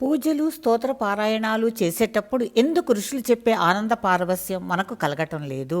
పూజలు స్తోత్ర పారాయణాలు చేసేటప్పుడు ఎందుకు ఋషులు చెప్పే ఆనంద పారవస్యం మనకు కలగటం లేదు?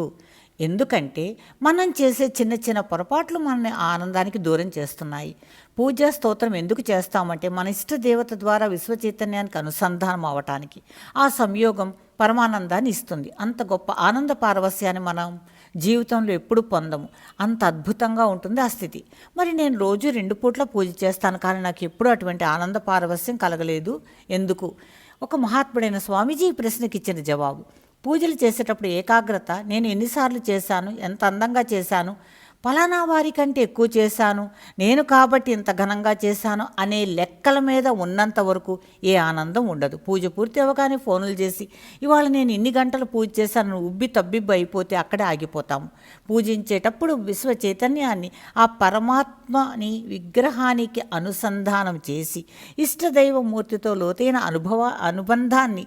ఎందుకంటే మనం చేసే చిన్న చిన్న పొరపాట్లు మనని ఆనందానికి దూరం చేస్తున్నాయి. పూజ స్తోత్రం ఎందుకు చేస్తామంటే మన ఇష్ట దేవత ద్వారా విశ్వ చైతన్యానికి అనుసంధానం అవటానికి ఆ సంయోగం పరమానందాన్ని ఇస్తుంది. అంత గొప్ప ఆనంద పారవస్యాన్ని మనం జీవితంలో ఎప్పుడు పొందము. అంత అద్భుతంగా ఉంటుంది ఆ స్థితి. మరి నేను రోజు రెండు పూట్ల పూజ చేస్తాను కానీ నాకు ఎప్పుడూ అటువంటి ఆనంద పారవస్యం కలగలేదు. ఎందుకు? ఒక మహాత్ముడైన స్వామీజీ ఈ ప్రశ్నకి ఇచ్చిన జవాబు. పూజలు చేసేటప్పుడు ఏకాగ్రత నేను ఎన్నిసార్లు చేశాను ఎంత అందంగా చేశాను పలానా వారి కంటే ఎక్కువ చేశాను నేను కాబట్టి ఇంత ఘనంగా చేశాను అనే లెక్కల మీద ఉన్నంత వరకు ఏ ఆనందం ఉండదు. పూజ పూర్తి అవ్వగానే ఫోన్లు చేసి ఇవాళ నేను ఇన్ని గంటలు పూజ చేశాను ఉబ్బి తబ్బిబ్బి అయిపోతే అక్కడే ఆగిపోతాము. పూజించేటప్పుడు విశ్వ చైతన్యాన్ని ఆ పరమాత్మని విగ్రహానికి అనుసంధానం చేసి ఇష్టదైవమూర్తితో లోతైన అనుభవ అనుబంధాన్ని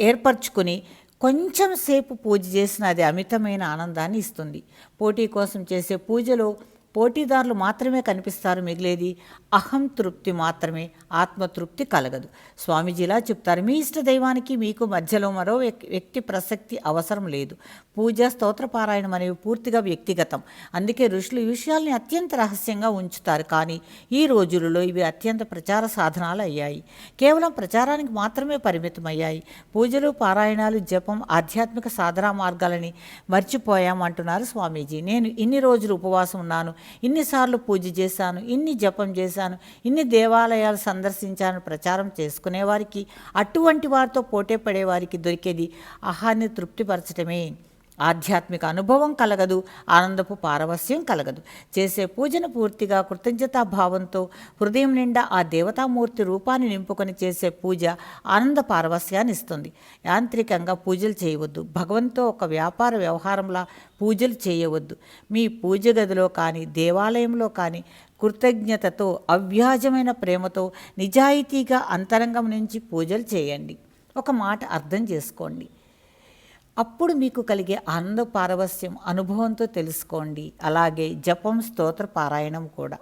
ఏర్పరచుకుని కొంచెం సేపు పూజ చేసిన అది అమితమైన ఆనందాన్ని ఇస్తుంది. పోటీ కోసం చేసే పూజలో పోటీదారులు మాత్రమే కనిపిస్తారు మిగిలేది అహం తృప్తి మాత్రమే ఆత్మతృప్తి కలగదు. స్వామీజీలా చెప్తారు మీ ఇష్ట దైవానికి మీకు మధ్యలో మరో వ్యక్- వ్యక్తి ప్రసక్తి అవసరం లేదు. పూజ స్తోత్ర పారాయణం అనేవి పూర్తిగా వ్యక్తిగతం. అందుకే ఋషులు ఈ విషయాల్ని అత్యంత రహస్యంగా ఉంచుతారు. కానీ ఈ రోజులలో ఇవి అత్యంత ప్రచార సాధనాలు అయ్యాయి. కేవలం ప్రచారానికి మాత్రమే పరిమితమయ్యాయి. పూజలు పారాయణాలు జపం ఆధ్యాత్మిక సాధనా మార్గాలని మర్చిపోయామంటున్నారు స్వామీజీ. నేను ఇన్ని రోజులు ఉపవాసం ఉన్నాను. ఇన్నిసార్లు పూజ చేశాను ఇన్ని జపం చేశాను ఇన్ని దేవాలయాలు సందర్శించాను ప్రచారం చేసుకునేవారికి అటువంటి వారితో పోటీ పడేవారికి దొరికేది ఆహాన్ని తృప్తిపరచడమే ఆధ్యాత్మిక అనుభవం కలగదు ఆనందపు పారవస్యం కలగదు. చేసే పూజను పూర్తిగా కృతజ్ఞతాభావంతో హృదయం నిండా ఆ దేవతామూర్తి రూపాన్ని నింపుకొని చేసే పూజ ఆనంద పారవస్యాన్ని ఇస్తుంది. యాంత్రికంగా పూజలు చేయవద్దు. భగవంతో ఒక వ్యాపార వ్యవహారంలా పూజలు చేయవద్దు. మీ పూజ గదిలో కానీ దేవాలయంలో కానీ కృతజ్ఞతతో అవ్యాజమైన ప్రేమతో నిజాయితీగా అంతరంగం నుంచి పూజలు చేయండి. ఒక మాట అర్థం చేసుకోండి. అప్పుడు మీకు కలిగే ఆనంద పారవస్యం అనుభవంతో తెలుసుకోండి. అలాగే జపం స్తోత్ర పారాయణం కూడా.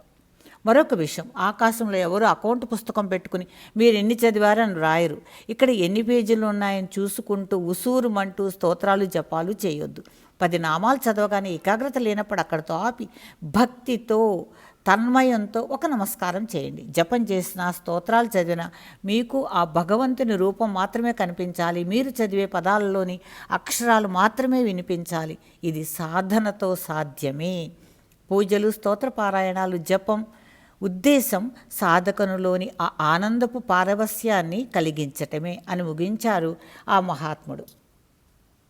మరొక విషయం. ఆకాశంలో ఎవరు అకౌంట్ పుస్తకం పెట్టుకుని మీరు ఎన్ని చదివారని రాయరు. ఇక్కడ ఎన్ని పేజీలు ఉన్నాయని చూసుకుంటూ ఉసూరుమంటూ స్తోత్రాలు జపాలు చేయొద్దు. పది నామాలు చదవగానే ఏకాగ్రత లేనప్పుడు అక్కడితో ఆపి భక్తితో తన్మయంతో ఒక నమస్కారం చేయండి. జపం చేసిన స్తోత్రాలు చదివిన మీకు ఆ భగవంతుని రూపం మాత్రమే కనిపించాలి. మీరు చదివే పదాలలోని అక్షరాలు మాత్రమే వినిపించాలి. ఇది సాధనతో సాధ్యమే. పూజలు స్తోత్ర పారాయణాలు జపం ఉద్దేశం సాధకనులోని ఆ ఆనందపు పారవస్యాన్ని కలిగించటమే అని ముగించారు ఆ మహాత్ముడు.